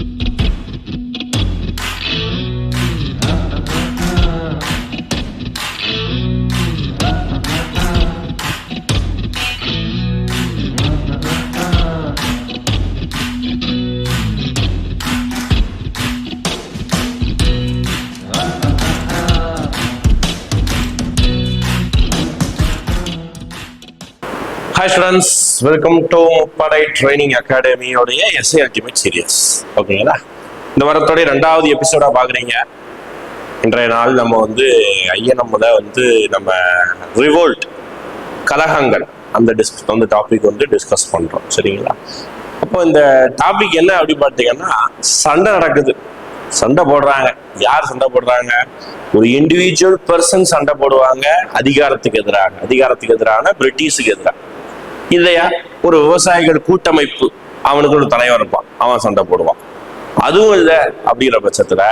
thank you hi students welcome to Muppadai training அகாடமியோடைய SI ultimate series ஓகேங்களா இந்த வாரத்தோடைய ரெண்டாவது எபிசோடா பாக்குறீங்க இன்றைய நாள் நம்ம வந்து ஐயனம்ல வந்து நம்ம ரிவோல்ட் கலகங்கள் அந்த டிஸ் அந்த டாபிக் வந்து டிஸ்கஸ் பண்றோம். சரிங்களா? அப்போ இந்த டாபிக் என்ன அப்படி பார்த்தீங்கன்னா சண்டை நடக்குது. சண்டை போடுறாங்க. யார் சண்டை போடுறாங்க? ஒரு இண்டிவிஜுவல் பர்சன் சண்டை போடுவாங்க. அதிகாரத்துக்கு எதிராக. அதிகாரத்துக்கு எதிரான பிரிட்டிஷுக்கு எதிராக. இல்லையா? ஒரு விவசாயிகள் கூட்டமைப்பு அவனுக்கு ஒரு தலைவர் இருப்பான். அவன் சண்டை போடுவான். அதுவும் இல்லை அப்படிங்கிற பட்சத்துல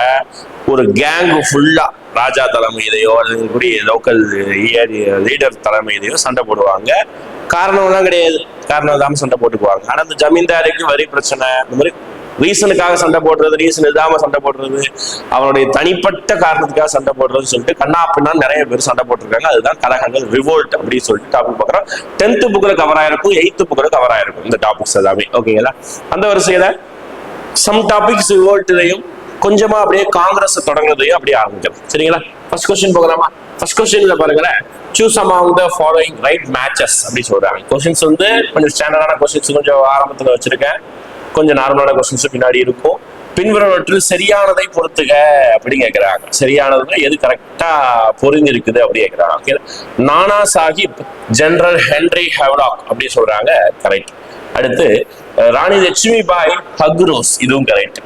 ஒரு கேங் ஃபுல்லா ராஜா தலைமையிலையோ அல்லது கூடிய லோக்கல் லீடர் தலைமையிலையோ சண்டை போடுவாங்க. காரணம்லாம் கிடையாது. காரணம் இல்லாமல் சண்டை போட்டுக்குவாங்க. ஆனா இந்த ஜமீன்தாருக்கு வரி பிரச்சனை இந்த மாதிரி ரீசனுக்காக சண்டை போடுறது ரீசன் இல்லாம சண்டை போடுறது அவனுடைய தனிப்பட்ட காரணத்துக்காக சண்டை போடுறதுன்னு சொல்லிட்டு கண்ணா பின்னா நிறைய பேர் சண்டை போட்டிருக்காங்க. அதுதான் கலகங்கள் ரிவோல்ட் அப்படின்னு சொல்லிட்டு டாபிக் பார்க்குறோம். டென்த் புக்கில் கவர் ஆயிருக்கும் எயித்து புக்கில் கவர் ஆயிருக்கும் இந்த டாபிக்ஸ் எல்லாமே. ஓகேங்களா அந்த வரிசையில சம் டாபிக்ஸ் ரிவோல்ட்லையும் கொஞ்சமா அப்படியே காங்கிரஸ் தொடங்குறதையும் அப்படியே ஆரம்பிக்கிறோம். சரிங்களா? ஃபர்ஸ்ட் கொஸ்டின் போகலாமா ஃபர்ஸ்ட் கொஸ்டின்ல பாருங்களேன். Choose among the following right matches அப்படின்னு சொல்றாங்க. கொஸ்டின்ஸ் வந்து கொஞ்சம் ஸ்டாண்டர்டான கொஸ்டின்ஸ் கொஞ்சம் ஆரம்பத்துல வச்சிருக்கேன். கொஞ்சம் நார்மலான கொஸ்டின்ஸ் பின்னாடி இருக்கும். பின்வருவற்றில் சரியானதை பொறுத்துக அப்படின்னு கேட்கிறாங்க சரியானதுன்னா எது கரெக்டா பொருந்திருக்குது அப்படின்னு அப்படி கேட்கிறாங்க Nana Sahib general Henry Havelock அப்படி சொல்றாங்க. கரெக்ட் அடுத்து ராணி லட்சுமி பாய் ஹக்ரோஸ் இதுவும் correct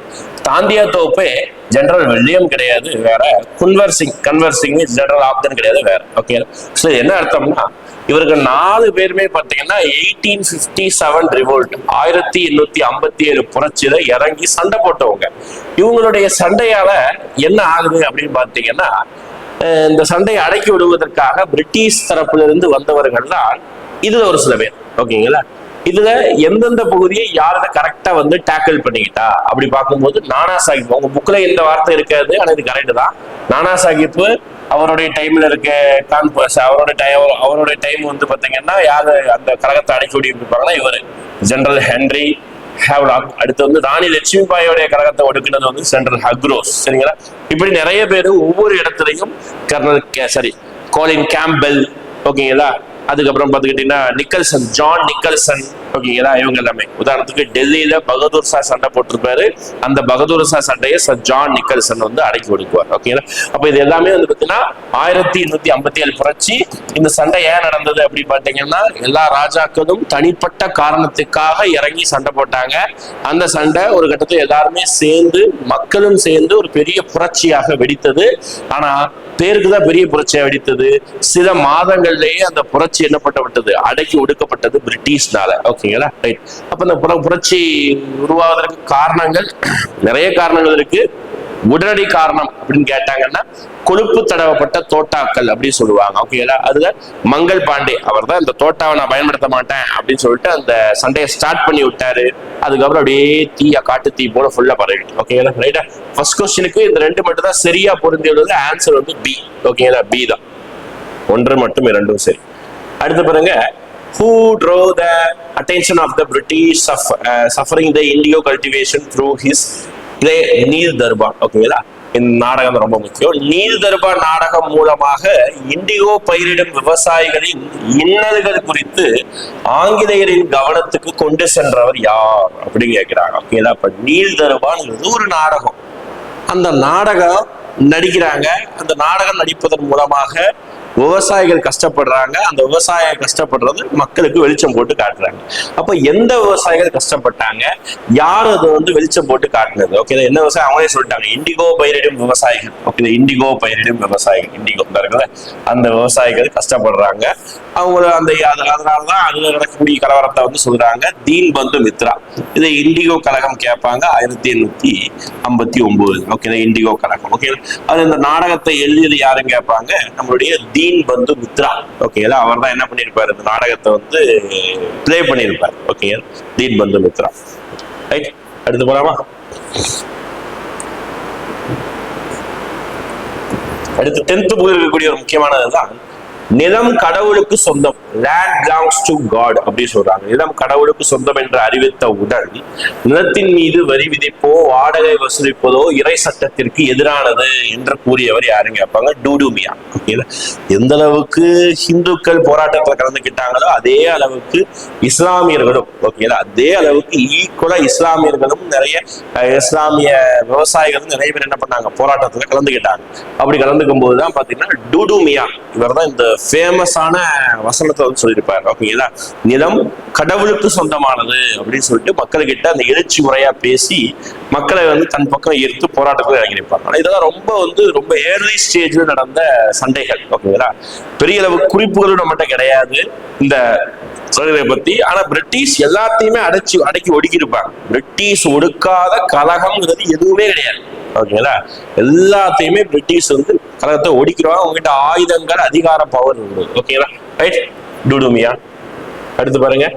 Tantia Tope general William கிடையாது வேற. குன்வர் சிங் கன்வர் சிங் ஜெனரல் ஆப்தன் கிடையாது வேற. ஓகே ஸோ என்ன அர்த்தம்னா இவர்கள் நாலு பேருமே பார்த்தீங்கன்னா எயிட்டீன் ஃபிஃப்டி செவன் ரிவோல்ட் ஆயிரத்தி எண்ணூத்தி ஐம்பத்தி ஏழு புரட்சியில இறங்கி சண்டை போட்டவங்க. இவங்களுடைய சண்டையால என்ன ஆகுது அப்படின்னு பார்த்தீங்கன்னா இந்த சண்டையை அடக்கி விடுவதற்காக பிரிட்டிஷ் தரப்புல இருந்து வந்தவர்கள் தான் இதுல ஒரு சில பேர். ஓகேங்களா? இதுல எந்தெந்த பகுதியை யாரத கரெக்டா வந்து டேக்கிள் பண்ணிக்கிட்டா? அப்படி பார்க்கும்போது நானா சாஹிப் உங்க புக்ல எந்த வார்த்தை இருக்காது ஆனா இது கரெக்டு தான். நானா சாஹிப் அவருடைய டைம்ல இருக்க கான்பஸ் அவரோட டைம் அவருடைய டைம் வந்து பார்த்தீங்கன்னா யார் அந்த கழகத்தை அடக்கி விடிப்பாங்கன்னா இவர். ஜெனரல் ஹென்ரி ஹேவ்லாக் அடுத்து வந்து ராணி லட்சுமிபாயோடைய கழகத்தை ஒடுக்கினது வந்து சென்ட்ரல் ஹக்ரோஸ் சரிங்களா? இப்படி நிறைய பேர் ஒவ்வொரு இடத்துலையும் கர்னல் சாரி கோலின் கேம்பெல் ஓகேங்களா அதுக்கப்புறம் பார்த்துக்கிட்டீங்கன்னா நிக்கல்சன் ஜான் நிக்கல்சன் ஓகேங்களா இவங்க எல்லாமே. உதாரணத்துக்கு டெல்லியில பகதூர் ஷா சண்டை போட்டிருப்பாரு. அந்த பகதூர் ஷா சண்டையை சர் ஜான் நிக்கல்சன் வந்து அடக்கி ஒடுக்குவார். ஓகேங்களா அப்ப இது எல்லாமே வந்து பாத்தீங்கன்னா ஆயிரத்தி எண்ணூத்தி ஐம்பத்தி ஏழு புரட்சி. இந்த சண்டை ஏன் நடந்தது அப்படின்னு பாத்தீங்கன்னா எல்லா ராஜாக்களும் தனிப்பட்ட காரணத்துக்காக இறங்கி சண்டை போட்டாங்க. அந்த சண்டை ஒரு கட்டத்தில் எல்லாருமே சேர்ந்து மக்களும் சேர்ந்து ஒரு பெரிய புரட்சியாக வெடித்தது. ஆனா பேருக்கு தான் பெரிய புரட்சியாக வெடித்தது. சில மாதங்கள்லேயே அந்த புரட்சி என்னப்பட்ட விட்டது அடக்கி ஒடுக்கப்பட்டது பிரிட்டிஷ்னால. ஓகே ஓகேங்களா ரைட் அப்ப இந்த புற புரட்சி உருவாவதற்கு காரணங்கள் நிறைய காரணங்கள் இருக்கு. உடனடி காரணம் அப்படின்னு கேட்டாங்கன்னா கொழுப்பு தடவப்பட்ட தோட்டாக்கள் அப்படின்னு சொல்லுவாங்க. ஓகேங்களா அதுல மங்கள் பாண்டே அவர் தான் இந்த தோட்டாவை நான் பயன்படுத்த மாட்டேன் அப்படின்னு சொல்லிட்டு அந்த சண்டையை ஸ்டார்ட் பண்ணி விட்டாரு. அதுக்கப்புறம் அப்படியே தீயா காட்டு தீ போல ஃபுல்லா பரவிட்டு ஓகேங்களா ரைட்டா ஃபர்ஸ்ட் கொஸ்டினுக்கு இந்த ரெண்டு மட்டும் தான் சரியா பொருந்தியுள்ளது ஆன்சர் வந்து பி ஓகேங்களா பி தான். ஒன்று மட்டும் இரண்டும் சரி. அடுத்து பாருங்க. Who drove the attention of the British suffer, uh, suffering the indigo cultivation through his இதே நீல் தர்பா ஓகேங்களா இந்த நாடகம் ரொம்ப முக்கியம். நீல் தர்பா நாடகம் மூலமாக இண்டிகோ பயிரிடும் விவசாயிகளின் இன்னல்கள் குறித்து ஆங்கிலேயரின் கவனத்துக்கு கொண்டு சென்றவர் யார் அப்படின்னு கேட்கிறாங்க. ஓகேங்களா இப்ப நீல் தர்பார்ங்கிறது ஒரு நாடகம். அந்த நாடகம் நடிக்கிறாங்க. அந்த நாடகம் நடிப்பதன் மூலமாக விவசாயிகள் கஷ்டப்படுறாங்க. அந்த விவசாயம் கஷ்டப்படுறது மக்களுக்கு வெளிச்சம் போட்டு காட்டுறாங்க. அப்ப எந்த விவசாயிகள் கஷ்டப்பட்டாங்க? யார் அது வந்து வெளிச்சம் போட்டு காட்டுனது? ஓகே என்ன விவசாயம்? அவங்களே சொல்லிட்டாங்க. இண்டிகோ பயிரிடும் விவசாயிகள். ஓகே இண்டிகோ பயிரிடும் விவசாயிகள். இண்டிகோ இருக்குல்ல? அந்த விவசாயிகள் கஷ்டப்படுறாங்க. அவங்க அந்த அதனாலதான் அதுல நடக்கக்கூடிய கலவரத்தை வந்து சொல்றாங்க. தீன் பந்து மித்ரா. இதை இண்டிகோ கழகம் கேட்பாங்க. ஆயிரத்தி எண்ணூத்தி ஐம்பத்தி ஒன்பது ஓகே இண்டிகோ கழகம். ஓகே அது இந்த நாடகத்தை எழுதியது யாரும் கேட்பாங்க? நம்மளுடைய டீன் பந்து மித்ரா. ஓகேங்களா அவர் தான் என்ன பண்ணியிருப்பாரு இந்த நாடகத்தை வந்து ப்ளே பண்ணியிருப்பார் ஓகே தீன் பந்து மித்ரா. ரைட் அடுத்து போலாமா? அடுத்து டென்த் புக்கு இருக்கக்கூடிய ஒரு முக்கியமானதுதான் நிலம் கடவுளுக்கு சொந்தம். லேண்ட் பிலாங்ஸ் டு காட் அப்படி சொல்றாங்க. நிலம் கடவுளுக்கு சொந்தம் என்று அறிவித்த உடன் நிலத்தின் மீது வரி விதிப்போ வாடகை வசூலிப்பதோ இறை சட்டத்திற்கு எதிரானது என்று கூறியவர் யாருங்க கேட்பாங்க? டூடுமியா. ஓகேங்களா எந்த அளவுக்கு ஹிந்துக்கள் போராட்டத்தில் கலந்துக்கிட்டாங்களோ அதே அளவுக்கு இஸ்லாமியர்களும் ஓகேங்களா அதே அளவுக்கு ஈக்குவலா இஸ்லாமியர்களும் நிறைய இஸ்லாமிய விவசாயிகளும் நிறைய பேர் என்ன பண்ணாங்க? போராட்டத்துல கலந்துக்கிட்டாங்க. அப்படி கலந்துக்கும் போது தான் பாத்தீங்கன்னா டூடுமியா இவர் தான் இந்த ஃபேமஸான வசனத்தை வந்து சொல்லியிருப்பாரு. ஓகேங்களா நிலம் கடவுளுக்கு சொந்தமானது அப்படின்னு சொல்லிட்டு மக்கள்கிட்ட அந்த எழுச்சி முறையா பேசி மக்களை வந்து தன் பக்கம் ஈர்த்து போராட்டத்தில் இறங்கியிருப்பாங்க ஆனால் இதெல்லாம் ரொம்ப வந்து ரொம்ப ஏர்லி ஸ்டேஜ்ல நடந்த சண்டைகள். ஓகேங்களா பெரிய அளவு குறிப்புகளும் நம்மகிட்ட கிடையாது இந்த சலுகையை பத்தி. ஆனா பிரிட்டிஷ் எல்லாத்தையுமே அடைச்சு அடக்கி ஒடுக்கியிருப்பாங்க. பிரிட்டிஷ் ஒடுக்காத கலகம்ங்கிறது எதுவுமே கிடையாது. ஓகேங்களா? எல்லாத்தையுமே பிரிட்டிஷ் வந்து கழகத்தை ஒடிக்கிறோம் உங்ககிட்ட ஆயுதங்கள் அதிகார பவர் ஓகேங்களா? ரைட் டூடுமியா அடுத்து பாருங்க.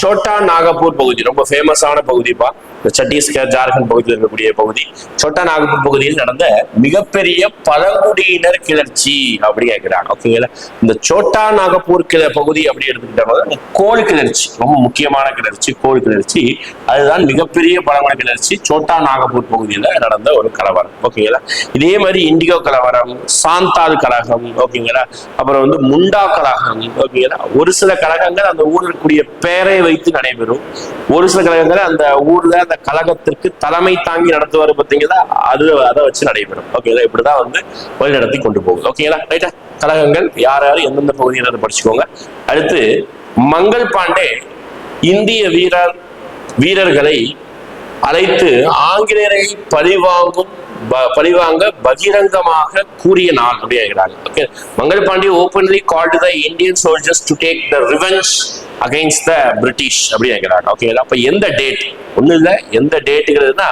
சோட்டா நாகப்பூர் பகுதி ரொம்ப ஃபேமஸான பகுதிப்பா. இந்த சத்தீஸ்கர் ஜார்க்கண்ட் பகுதியில் இருக்கக்கூடிய பகுதி. சோட்டா நாகப்பூர் பகுதியில் நடந்த மிகப்பெரிய பழங்குடியினர் கிளர்ச்சி அப்படி கேட்கிறாங்க ஓகேங்களா இந்த சோட்டா நாகப்பூர் கிள பகுதி அப்படி எடுத்துக்கிட்டோம்னா கோல் கிளர்ச்சி ரொம்ப முக்கியமான கிளர்ச்சி கோல் கிளர்ச்சி. அதுதான் மிகப்பெரிய பழங்குடி கிளர்ச்சி. சோட்டா நாகப்பூர் பகுதியில் நடந்த ஒரு கலவரம். ஓகேங்களா இதே மாதிரி இண்டிகோ கலவரம் சாந்தால் கழகம் ஓகேங்களா அப்புறம் வந்து முண்டா கழகம் ஓகேங்களா ஒரு சில கழகங்கள் அந்த ஊரில் இருக்கக்கூடிய பேரை வைத்து நடைபெறும். ஒரு சில கழகங்கள் அந்த ஊர்ல அந்த கழகத்திற்கு தலைமை தாங்கி நடத்துவார் பார்த்தீங்கன்னா அது அதை வச்சு நடைபெறும். ஓகேங்களா இப்படிதான் வந்து வழி நடத்தி கொண்டு போகுது. ஓகேங்களா ரைட்டா கழகங்கள் யார் யார் எந்தெந்த பகுதியில் படிச்சுக்கோங்க. அடுத்து மங்கள் பாண்டே இந்திய வீரர் வீரர்களை அழைத்து ஆங்கிலேயரை பழிவாங்கும் பழிவாங்க பகிரங்கமாக கூறிய நாள் அப்படிங்கிறாங்க. Okay Mangal Pandey openly called the Indian soldiers to take the revenge against the British அப்படின்னு அப்படிங்கிறாங்க ஓகேங்களா அப்போ எந்த டேட் ஒன்றும் இல்லை எந்த டேட்டுங்கிறதுனா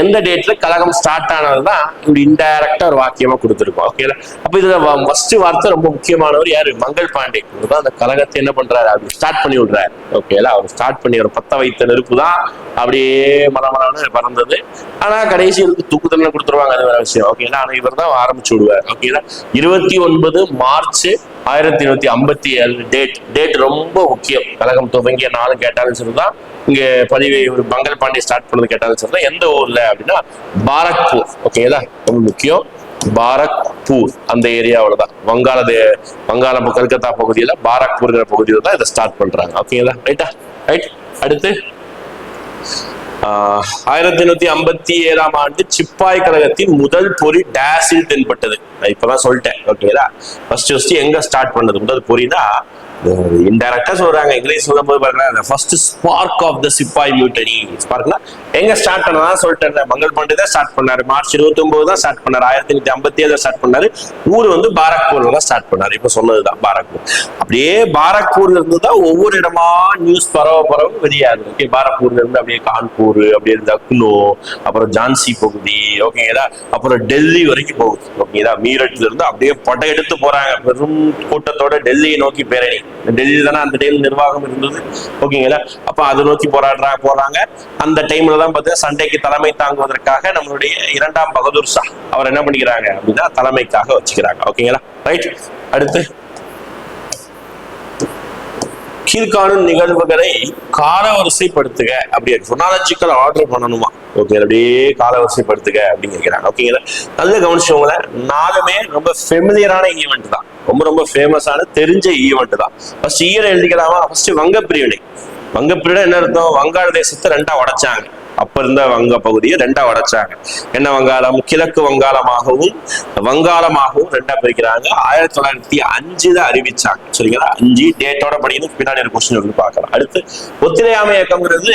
எந்த டேட்ல கழகம் ஸ்டார்ட் ஆனதுதான் இப்படி இன்டைரக்டாக ஒரு வாக்கியமா கொடுத்துருக்கோம் ஓகேல அப்போ இதில் ஃபர்ஸ்ட் வார்த்தை ரொம்ப முக்கியமானவர் யார்? மங்கள் பாண்டே. இவர் தான் அந்த கழகத்தை என்ன பண்றாரு? அப்படி ஸ்டார்ட் பண்ணி விடுறாரு ஓகேல அவர் ஸ்டார்ட் பண்ணி ஒரு பத்த வைத்த நெருப்பு தான் அப்படியே மலமலான்னு பறந்தது. ஆனால் கடைசி தூக்கு தண்டனை கொடுத்துருவாங்க அது வேற விஷயம் ஓகேங்களா ஆனால் இவர் தான் ஆரம்பிச்சு விடுவார் ஓகேங்களா இருபத்தி ஒன்பது மார்ச் ஆயிரத்தி நூத்தி ஐம்பத்தி ஏழு டேட் டேட் ரொம்ப முக்கியம். கழகம் துவங்கிய நாள் கேட்டாலும் சரிதான். இங்கே பதிவை ஒரு மங்கள் பாண்டே ஸ்டார்ட் பண்ணது கேட்டாலும் சரிதான் எந்த ஊர்ல அப்படின்னா பாரக்பூர். ஓகேங்களா ரொம்ப முக்கியம். பாரக்பூர். அந்த ஏரியாவில் தான் வங்காள தே- வங்காளம் கல்கத்தா பகுதியில பாரக்பூர்ங்கிற பகுதியில தான் இதை ஸ்டார்ட் பண்றாங்க. ஓகேங்களா ரைட்டா ரைட் அடுத்து? ஆஹ் ஆயிரத்தி எண்ணூத்தி ஐம்பத்தி ஏழாம் ஆண்டு சிப்பாய் கழகத்தின் முதல் பொறி டேஸில் தென்பட்டது. நான் இப்பதான் சொல்லிட்டேன். ஓகேங்களா ஃபர்ஸ்ட் ஃபர்ஸ்ட் எங்க ஸ்டார்ட் பண்ணது? முதல் பொறினா இன்டைரக்டா சொல்றாங்க. இங்கிலீஷ் சொல்லும் போது பாருங்க ஃபர்ஸ்ட் ஸ்பார்க் ஆஃப் த சிப்பாய் மியூட்டரி ஸ்பார்க்னா எங்க ஸ்டார்ட் பண்ணதா சொல்லிட்டு மங்கள் பாண்டே தான் ஸ்டார்ட் பண்ணாரு. மார்ச் இருபத்தி ஒன்பது தான் ஸ்டார்ட் பண்ணாரு. ஆயிரத்தி எண்ணூத்தி ஐம்பத்தி ஏழு ஸ்டார்ட் பண்ணாரு. ஊர் வந்து பாரக்பூர்ல தான் ஸ்டார்ட் பண்ணாரு. இப்ப சொன்னதுதான் பாரக்பூர். அப்படியே பாரக்பூர்ல இருந்து தான் ஒவ்வொரு இடமா நியூஸ் பரவ பரவ வெளியாது ஓகே பாரக்பூர்ல இருந்து அப்படியே கான்பூர் அப்படியே லக்னோ அப்புறம் ஜான்சி பகுதி ஓகேங்களா அப்புறம் டெல்லி வரைக்கும் போகுது. ஓகேங்களா மீரட்ல இருந்து அப்படியே எடுத்து போறாங்க. பெரும் கூட்டத்தோட டெல்லியை நோக்கி பேரணி. டெல்லியில் தானே அந்த டைம் நிர்வாகம் இருந்தது. ஓகேங்களா? அப்போ அதை நோக்கி போராடுறா போறாங்க. அந்த டைம்ல தான் பார்த்தீங்கன்னா சண்டைக்கு தலைமை தாங்குவதற்காக நம்மளுடைய இரண்டாம் பகதூர் ஷா அவர் என்ன பண்ணிக்கிறாங்க அப்படின்னா தலைமைக்காக வச்சுக்கிறாங்க. ஓகேங்களா? ரைட் அடுத்து கீழ்காணும் நிகழ்வுகளை காலவரிசைப்படுத்துக அப்படி சொனாலஜிக்கல் ஆர்டர் பண்ணணுமா? ஓகே அப்படியே காலவரிசைப்படுத்துக அப்படின்னு கேட்கிறாங்க. ஓகேங்களா நல்ல கவனிச்சவங்கள நாலுமே ரொம்ப ஃபெமிலியரான ஈவெண்ட் தான். ரொம்ப ரொம்ப ஃபேமஸான தெரிஞ்ச ஈவெண்ட் தான். First year எழுதிக்கலாமா? ஃபர்ஸ்ட் வங்க பிரிவினை வங்க பிரிவினை என்ன அர்த்தம்? வங்காள தேசத்தை ரெண்டா உடைச்சாங்க. அப்ப இருந்த வங்க பகுதியை ரெண்டா உடைச்சாங்க. என்ன வங்காளம்? கிழக்கு வங்காளமாகவும் வங்காளமாகவும் ரெண்டா பிரிக்கிறாங்க. ஆயிரத்தி தொள்ளாயிரத்தி அஞ்சுல அறிவிச்சாங்க. சரிங்களா? அஞ்சு டேட்டோட படிக்கணும் பின்னாடி ஒரு கொஸ்டின் வந்து பார்க்கலாம். அடுத்து ஒத்துழையாமை இயக்கம்ங்கிறது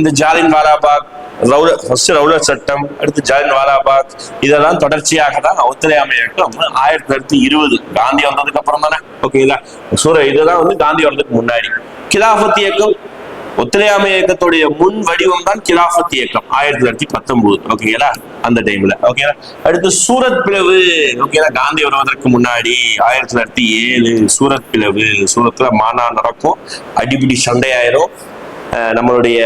இந்த ஜாலின் வாலாபாக் ரவுல ஃபர்ஸ்ட் ரவுலர் சட்டம் அடுத்து ஜாலின் வாலாபாக் இதெல்லாம் தொடர்ச்சியாக தான் ஒத்துழையாமை இயக்கம் ஆயிரத்தி தொள்ளாயிரத்தி இருபது. காந்தி வந்ததுக்கு அப்புறம் தானே ஓகேங்களா சூரிய இதெல்லாம் வந்து காந்தி வர்றதுக்கு முன்னாடி. கிலாபத் இயக்கம் ஒத்துழையாமை இயக்கத்துடைய முன் வடிவம் தான் கிலாஃபத் இயக்கம் ஆயிரத்தி தொள்ளாயிரத்தி பத்தொன்பது. ஓகேங்களா அந்த டைம்ல ஓகேங்களா அடுத்து சூரத் பிளவு. ஓகேங்களா காந்தி வருவதற்கு முன்னாடி ஆயிரத்தி தொள்ளாயிரத்தி ஏழு சூரத் பிளவு. சூரத்துல மானா நடக்கும். அடிபிடி சண்டையாயிரும். நம்மளுடைய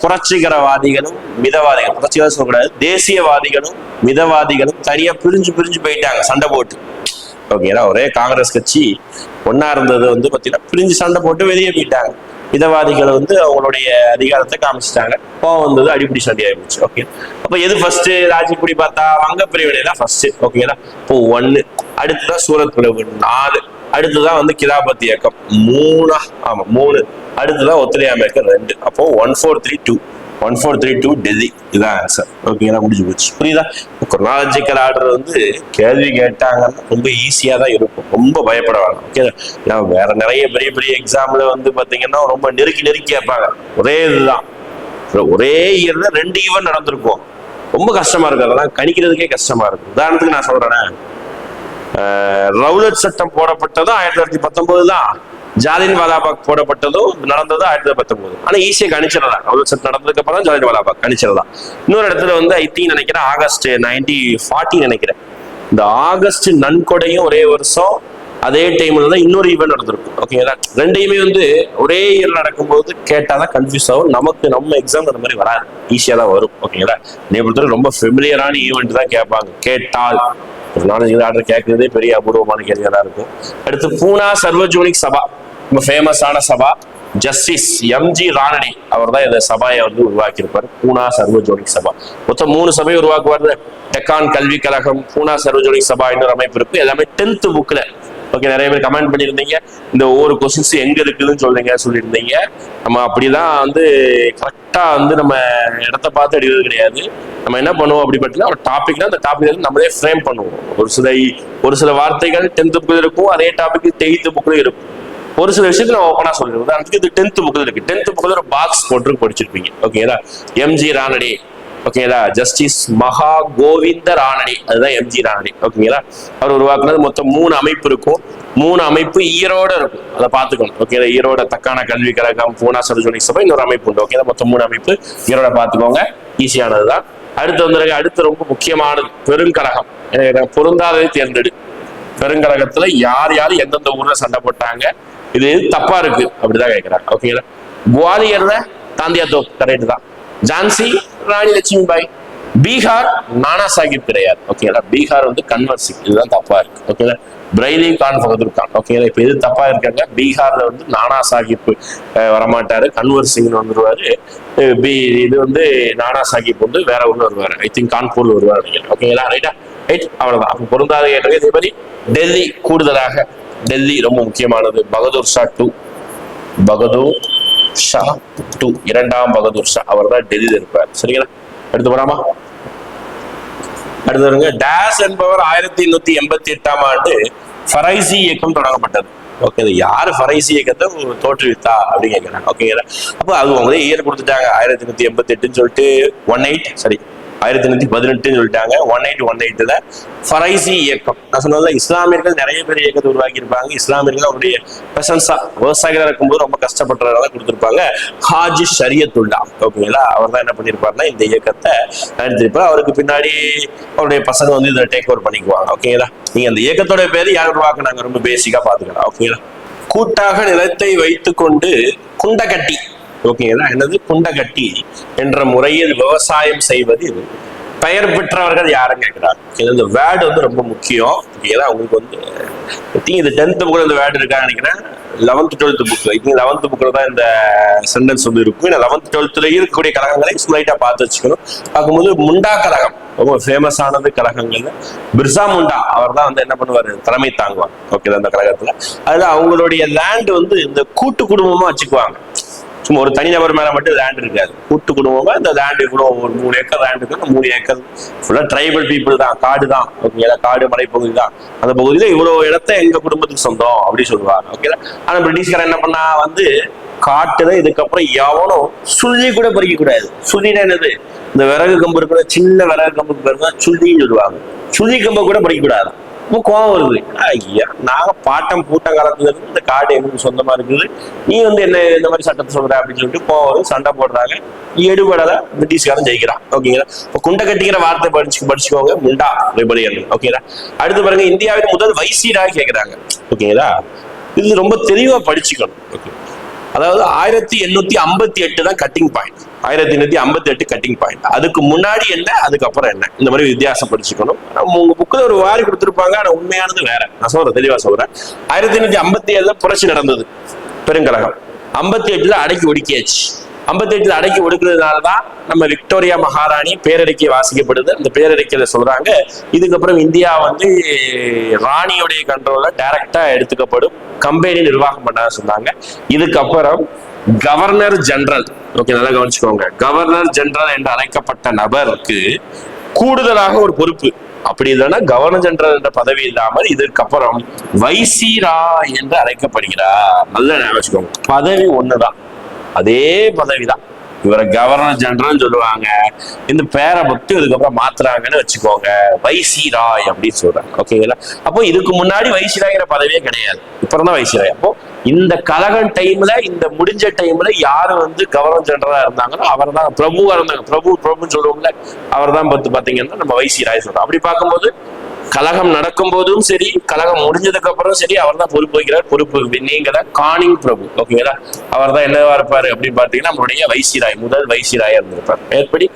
புரட்சிகரவாதிகளும் மிதவாதிகள் புரட்சிகர சொல்லக்கூடாது தேசியவாதிகளும் மிதவாதிகளும் தனியா பிரிஞ்சு பிரிஞ்சு போயிட்டாங்க சண்டை போட்டு. ஓகேங்களா ஒரே காங்கிரஸ் கட்சி. ஒன்னா இருந்தது வந்து பாத்தீங்கன்னா பிரிஞ்சு சண்டை போட்டு வெளியே போயிட்டாங்க. மிதவாதிகள் வந்து அவங்களுடைய அதிகாரத்தை காமிச்சிட்டாங்க. கோவம் வந்தது அடிப்படி சண்டை ஆயிடுச்சு ஓகே அப்ப எது ஃபர்ஸ்ட் ராஜிப்படி பார்த்தா வங்க பிரிவினை தான் ஃபர்ஸ்ட் ஓகேங்களா இப்போ ஒன்னு அடுத்துதான் சூரத் பிளவு நாலு. அடுத்துதான் வந்து கிதாபத் இயக்கம் மூணா. ஆமா மூணு. அடுத்துதான் ஒத்துழையாமை இயக்கம் ரெண்டு. அப்போ one four three two one four three two Delhi இதுதான் ஆன்சர் ஓகேங்களா முடிஞ்சு போச்சு. புரியுதா? குரோனாலஜிக்கல் ஆர்டர் வந்து கேள்வி கேட்டாங்கன்னா ரொம்ப ஈஸியாக தான் இருக்கும். ரொம்ப பயப்பட வேணும். ஓகேங்களா ஏன்னா வேற நிறைய பெரிய பெரிய எக்ஸாம்ல வந்து பார்த்தீங்கன்னா ரொம்ப நெருக்கி நெருக்கி கேட்பாங்க. ஒரே இதுதான். ஒரே இயர்ல ரெண்டு ஈவெண்ட் நடந்திருக்கும். ரொம்ப கஷ்டமா இருக்கு. அதெல்லாம் கணிக்கிறதுக்கே கஷ்டமா இருக்கு. உதாரணத்துக்கு நான் சொல்றேன். ரவுலட் சட்டம் போடப்பட்டதும் ஆயிரத்தி தொள்ளாயிரத்தி பத்தொன்பது தான் ஜாலின் வாலாபாக் போடப்பட்டதும் நடந்தது ஆயிரத்தி தொள்ளாயிரத்தி பத்தொன்பது. ஆனா ஈஸியா கணிச்சிடலாம் ரவுலட் சட்டம் நடந்ததுக்கு அப்புறம் ஜாலின் வாலாபாக் கணிச்சிடலாம் இன்னொரு இடத்துல வந்து ஐ திங்க் நினைக்கிறேன் ஆகஸ்ட் நைன்டி ஃபார்ட்டி நினைக்கிறேன். இந்த ஆகஸ்ட் நன்கொடையும் ஒரே வருஷம் அதே டைம்ல தான் இன்னொரு ஈவெண்ட் நடந்திருக்கும் ஓகேங்களா ரெண்டையுமே வந்து ஒரே இயர் நடக்கும்போது கேட்டாதான் கன்ஃபியூஸ் ஆகும். நமக்கு நம்ம எக்ஸாம் அந்த மாதிரி வராது. ஈஸியா தான் வரும். ஓகேங்களா என்னை பொறுத்தவரை ரொம்ப ஃபெமிலியரான ஈவெண்ட் தான் கேட்பாங்க. கேட்டால் நாலேஜ் ஆர்டர் கேட்கறதே பெரிய அபூர்வமான கேள்விகளா இருக்கும். அடுத்து பூனா சர்வஜோனிக் சபா. ரொம்ப ஃபேமஸான சபா ஜஸ்டிஸ் எம்ஜி ராணடி அவர் தான் இந்த சபாயை வந்து உருவாக்கியிருப்பார். பூனா சர்வஜோனிக் சபா. மொத்தம் மூணு சபையை உருவாக்குவார் டெக்கான் கல்வி கழகம் பூனா சர்வஜோனிக் சபா இன்னொரு அமைப்பு இருக்கு. எல்லாமே டென்த் புக்ல ஓகே நிறைய பேர் கமெண்ட் பண்ணியிருந்தீங்க. இந்த ஒவ்வொரு கொஸ்டின்ஸ் எங்க இருக்குதுன்னு சொல்லுங்க சொல்லியிருந்தீங்க. நம்ம அப்படிதான் வந்து கரெக்டா வந்து நம்ம இடத்த பார்த்து எடுக்கிறது கிடையாது. நம்ம என்ன பண்ணுவோம் அப்படி பார்த்தீங்கன்னா ஒரு டாபிக்னா அந்த டாபிக் வந்து நம்மளே ஃப்ரேம் பண்ணுவோம். ஒரு சில ஒரு சில வார்த்தைகள் டென்த் புக்கில் இருக்கும். அதே டாபிக் டெய்த் புக்கில் இருக்கும். ஒரு சில விஷயத்துல நான் ஓப்பனா சொல்றேன். உதாரணத்துக்கு இது டென்த் புக்கில் இருக்கு. டென்த் புக்கில் ஒரு பாக்ஸ் போட்டு படிச்சிருப்பீங்க. ஓகேதா எம்ஜி ராணடே ஓகேங்களா ஜஸ்டிஸ் மகா கோவிந்த ராணடி அதுதான் எம்ஜி ராணடி ஓகேங்களா அவர் உருவாக்குனது மொத்தம் மூணு அமைப்பு இருக்கும். மூணு அமைப்பு ஈரோட இருக்கும். அதை பார்த்துக்கணும். ஓகே ஈரோட தக்கான கல்வி கழகம் பூனா சரஜோனிக் சபை இன்னொரு அமைப்பு உண்டு. ஓகே மொத்தம் மூணு அமைப்பு ஈரோட பார்த்துக்கோங்க. ஈஸியானது தான் அடுத்து வந்துருங்க அடுத்து ரொம்ப முக்கியமானது பெருங்கழகம். எனக்கு பொருந்தாததை தேர்ந்தெடு. பெருங்கழகத்துல யார் யார் எந்தெந்த ஊர்ல சண்டை போட்டாங்க? இது தப்பா இருக்கு அப்படிதான் கேட்கிறாங்க ஓகேங்களா குவாலியர்ல தாந்தியா தோப் கரெக்ட் தான். ஜான்சி ராணி லட்சுமி பாய் பீகார் நானா சாஹிப் கிடையாது. ஓகேங்களா பீகார் வந்து கன்வர்சிங் இதுதான் தப்பா இருக்கு. ஓகேங்களா பிரைலி கான் பகதூர் கான் ஓகேங்களா இப்ப எது தப்பா இருக்காங்க. பீகார்ல வந்து நானா சாஹிப் வரமாட்டாரு. கன்வர் சிங்னு வந்துருவாரு பி இது வந்து நானா சாஹிப் வந்து வேற ஊர்ல வருவாரு. ஐ திங்க் கான்பூர்ல வருவாரு ஓகேங்களா ரைட்டா ரைட் அவ்வளவுதான். அப்ப பொருந்தாத கேட்டது இதே மாதிரி டெல்லி கூடுதலாக டெல்லி ரொம்ப முக்கியமானது. பகதூர் ஷா டூ. பகதூர் ஷா டூ. இரண்டாம் பகதூர் ஷா. அவர் தான் டெல்லியில் இருப்பார். சரிங்களா? எடுத்து போறாமா அடுத்து வருங்க. டேஸ் என்பவர் ஆயிரத்தி எண்ணூத்தி எண்பத்தி எட்டாம் ஆண்டு ஃபரைசி இயக்கம் தொடங்கப்பட்டது. ஓகே இது யாரு ஃபரைசி இயக்கத்தை தோற்றுவித்தா அப்படின்னு கேட்கிறாங்க ஓகேங்களா அப்போ அது வந்து இயர் கொடுத்துட்டாங்க. ஆயிரத்தி எண்ணூத்தி எண்பத்தி எட்டுன்னு சொல்லிட்டு ஒன் எயிட் சரி ஆயிரத்தி எண்ணூத்தி பதினெட்டுன்னு சொல்லிட்டாங்க. ஒன் எயிட் ஒன் எயிட்டில் ஃபரைசி இயக்கம். நான் சொன்னதுல இஸ்லாமியர்கள் நிறைய பேர் இயக்கத்தை உருவாக்கி இருப்பாங்க இஸ்லாமியர்கள் அவருடைய பிரசன்ஸா விவசாயிகளா இருக்கும்போது ரொம்ப கஷ்டப்பட்டவராக கொடுத்துருப்பாங்க. ஹாஜி ஷரியத்துல்லா. ஓகேங்களா? அவர் தான் என்ன பண்ணியிருப்பாருன்னா இந்த இயக்கத்தை நடத்திருப்பார் அவருக்கு பின்னாடி அவருடைய பசங்க வந்து இதை டேக் ஓவர் பண்ணிக்குவாங்க. ஓகேங்களா? நீங்க அந்த இயக்கத்தோட பேர் யார் உருவாக்குனாங்க? ரொம்ப பேசிக்கா பாத்துக்கலாம் ஓகேங்களா? கூட்டாக நிலத்தை வைத்துக்கொண்டு குண்டகட்டி. ஓகேங்களா என்னது? குண்டகட்டி என்ற முறையில் விவசாயம் செய்வது பெயர் பெற்றவர்கள் யாரும் கேட்கிறார். இந்த வேர்டு வந்து ரொம்ப முக்கியம். ஏன்னா உங்களுக்கு வந்து I think இது டென்த் புக்கில் இந்த வேர்டு இருக்கான்னு நினைக்கிறேன். Eleventh twelfth book I think eleventh புக்கில் தான் இந்த சென்டென்ஸ் வந்து இருக்கும். ஏன்னா லெவன்த் டுவெல்த்தில் இருக்கக்கூடிய கழகங்களை ஸ்லைட்டாக பார்த்து வச்சுக்கணும். பார்க்கும்போது முண்டா கழகம் ரொம்ப ஃபேமஸானது கழகங்கள்ல. பிர்சா முண்டா அவர் தான் வந்து என்ன பண்ணுவார்? தலைமை தாங்குவார். ஓகே அந்த கழகத்தில். அதில் அவங்களுடைய லேண்ட் வந்து இந்த கூட்டு குடும்பமாக வச்சுக்குவாங்க. சும்மா ஒரு தனிநபர் மேல மட்டும் லேண்ட் இருக்காது. கூட்டு குடும்பமா இந்த லேண்ட் இவ்வளோ ஒரு மூணு ஏக்கர் லேண்ட் இருக்கு மூணு ஏக்கர் ஃபுல்லா ட்ரைபல் பீப்புள் தான் காடு தான். ஓகேங்களா காடு மலைப்பகுதி தான். அந்த பகுதியில இவ்வளவு இடத்த எங்க குடும்பத்துக்கு சொந்தம் அப்படின்னு சொல்லுவாங்க. ஓகேங்களா ஆனா பிரிட்டிஷ்காரன் என்ன பண்ணா? வந்து காட்டுல இதுக்கப்புறம் எவனும் சுள்ளி கூட பறிக்க கூடாது. சுள்ளினா என்னது? இந்த விறகு கம்பு இருக்கிற சின்ன விறகு கம்புக்கு பேர் தான் சுள்ளின்னு சொல்லுவாங்க. சுள்ளி கம்பை கூட பறிக்க கூடாதான் ரொம்ப கோவம் வருது. ஐயா நாங்க பாட்டம் பூட்டம் காலத்துல இந்த காடு எங்களுக்கு சொந்தமா இருக்குது. நீ வந்து என்ன இந்த மாதிரி சட்டத்தை சொல்ற? அப்படின்னு சொல்லிட்டு கோவம் வருது சண்டை போடுறாங்க. எடுபடல பிரிட்டிஷ்காரன் ஜெயிக்கிறான். ஓகேங்களா? இப்போ குண்டை கட்டிக்கிற வார்த்தை படிச்சு படிச்சுக்கோங்க முண்டா ரிபலியன். ஓகேங்களா? அடுத்து பாருங்க இந்தியாவின் முதல் வைசீராக கேட்கிறாங்க ஓகேங்களா? இது ரொம்ப தெளிவா படிச்சுக்கணும். ஓகே. அதாவது ஆயிரத்தி எண்ணூத்தி ஐம்பத்தி எட்டு தான் கட்டிங் பாயிண்ட் ஆயிரத்தி எண்ணூத்தி ஐம்பத்தி எட்டு கட்டிங் பாயிண்ட் அதுக்கு முன்னாடி என்ன அதுக்கப்புறம் என்ன? இந்த மாதிரி வித்தியாசம் படிச்சுக்கணும். உங்க புக்கில் ஒரு வாரி கொடுத்துருப்பாங்க ஆனா உண்மையானது வேற. நான் சொல்றேன் தெளிவா சொல்றேன். ஆயிரத்தி எண்ணூத்தி ஐம்பத்தி ஏழுல புரட்சி நடந்தது பெருங்கலகம். ஐம்பத்தி எட்டுல அடக்கி ஒடுக்கியாச்சு. ஐம்பத்தி எட்டுல அடக்கி ஒடுக்குறதுனால தான் நம்ம விக்டோரியா மகாராணி பேரறிக்கை வாசிக்கப்படுது. அந்த பேரறிக்கையில சொல்றாங்க இதுக்கப்புறம் இந்தியா வந்து ராணியுடைய கண்ட்ரோல டைரக்டா எடுத்துக்கப்படும். கம்பெனி நிர்வாகம் பண்ண சொன்னாங்க. இதுக்கப்புறம் கவர்னர் ஜெனரல் ஓகே நல்லா கவனிச்சுக்கோங்க. கவர்னர் ஜெனரல் என்று அழைக்கப்பட்ட நபருக்கு கூடுதலாக ஒரு பொறுப்பு. அப்படி இல்லைன்னா கவர்னர் ஜெனரல் என்ற பதவி இல்லாமல் இதற்கப்புறம் வைசீரா என்று அழைக்கப்படுகிறார். நல்ல வச்சுக்கோங்க. பதவி ஒண்ணுதான். அதே பதவிதான். இவரை கவர்னர் ஜெனரல் சொல்லுவாங்க. இந்த பேரை மட்டும் இதுக்கப்புறம் மாத்துறாங்கன்னு வச்சுக்கோங்க. வைசிராய் அப்படின்னு சொல்றாங்க. ஓகேங்களா அப்போ இதுக்கு முன்னாடி வைசிராய்ங்கிற பதவியே கிடையாது. அப்புறம் தான் வைசிராய் அப்போ இந்த கலகம் டைம்ல இந்த முடிஞ்ச டைம்ல யாரு வந்து கவர்னர் ஜெனரலா இருந்தாங்களோ அவர் தான் பிரபுவா இருந்தாங்க. பிரபு பிரபுன்னு சொல்லுவோம்ல அவர் தான் பார்த்து பாத்தீங்கன்னா நம்ம வைசிராய் சொல்றோம். அப்படி பார்க்கும்போது கலகம் நடக்கும் போதும் சரி கலகம் முடிஞ்சதுக்கு அப்புறம் சரி அவர் தான் பொறுப்பு வைக்கிறார். பொறுப்பு நீங்க தான் காணிங் பிரபு. ஓகேங்களா அவர் தான் என்னவா இருப்பாரு அப்படின்னு பாத்தீங்கன்னா நம்மளுடைய வைசிராய் முதல் வைசிராயா இருந்திருப்பார். மேற்படி